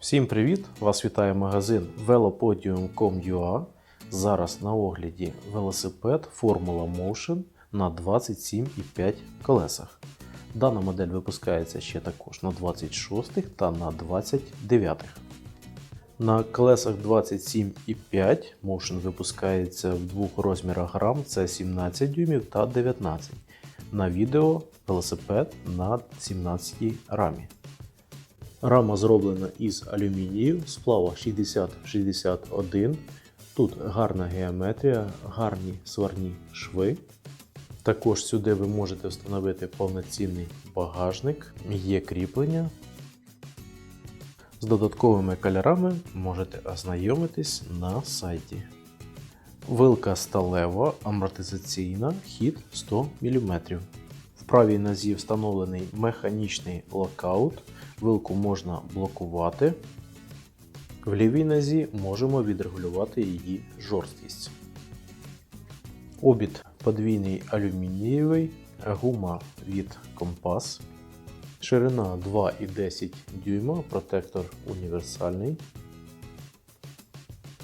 Всім привіт! Вас вітає магазин velopodium.com.ua. Зараз на огляді велосипед Formula Motion на 27,5 колесах. Дана модель випускається ще також на 26 та на 29. На колесах 27,5 Motion випускається в двох розмірах грам це 17 дюймів та 19. На відео велосипед на 17 рамі. Рама зроблена із алюмінію, сплава 6061. Тут гарна геометрія, гарні сварні шви. Також сюди ви можете встановити повноцінний багажник, є кріплення. З додатковими кольорами можете ознайомитись на сайті. Вилка сталева, амортизаційна, хід 100 мм. В правій нозі встановлений механічний локаут. Вилку можна блокувати. В лівій нозі можемо відрегулювати її жорсткість. Обід подвійний алюмінієвий, гума від компас. Ширина 2,10 дюйма, протектор універсальний.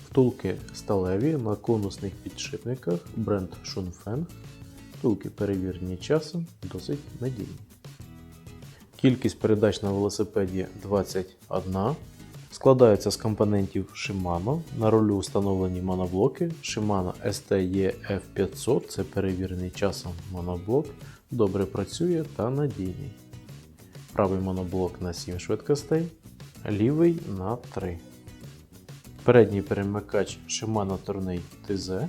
Втулки сталеві на конусних підшипниках бренд Shunfeng. Втулки перевірені часом, досить надійні. Кількість передач на велосипеді 21. Складається з компонентів Shimano. На рулю встановлені моноблоки. Shimano STE F500 це перевірений часом моноблок. Добре працює та надійний. Правий моноблок на 7 швидкостей, лівий на 3. Передній перемикач Shimano Tourney TZ.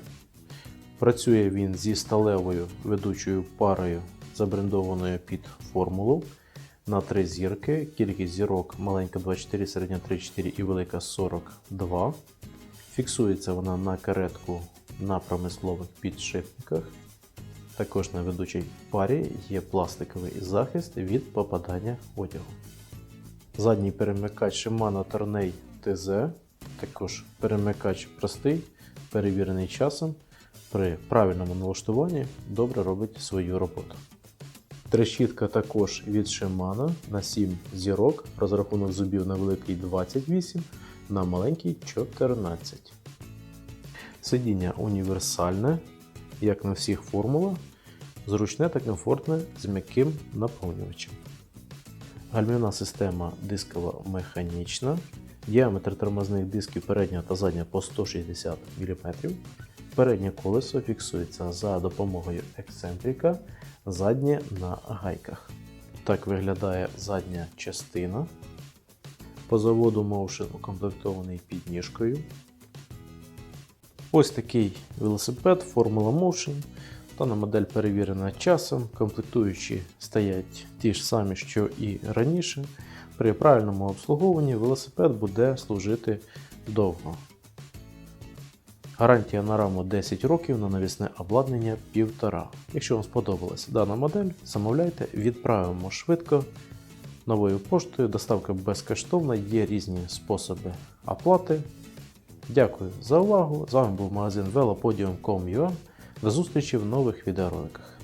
Працює він зі сталевою ведучою парою, забрендованою під формулу на 3 зірки. Кількість зірок маленька 24, середня 34 і велика 42. Фіксується вона на каретку на промислових підшипниках. Також на ведучій парі є пластиковий захист від попадання одягу. Задній перемикач Shimano Tourney TZ. Також перемикач простий, перевірений часом. При правильному налаштуванні добре робить свою роботу. Трещітка також від Shimano на 7 зірок, розрахунок зубів на великий 28, на маленький 14. Сидіння універсальне, як на всіх формулах, зручне та комфортне з м'яким наповнювачем. Гальмівна система дискова механічна, діаметр тормозних дисків переднього та заднього по 160 мм. Переднє колесо фіксується за допомогою ексцентрика, заднє на гайках. Так виглядає задня частина. По заводу Motion укомплектований підніжкою. Ось такий велосипед Formula Motion. Дана модель перевірена часом, комплектуючі стоять ті ж самі, що і раніше. При правильному обслуговуванні велосипед буде служити довго. Гарантія на раму 10 років на навісне обладнання 1,5. Якщо вам сподобалася дана модель, замовляйте, відправимо швидко новою поштою. Доставка безкоштовна, є різні способи оплати. Дякую за увагу! З вами був магазин velopodium.com.ua. До зустрічі в нових відеороликах.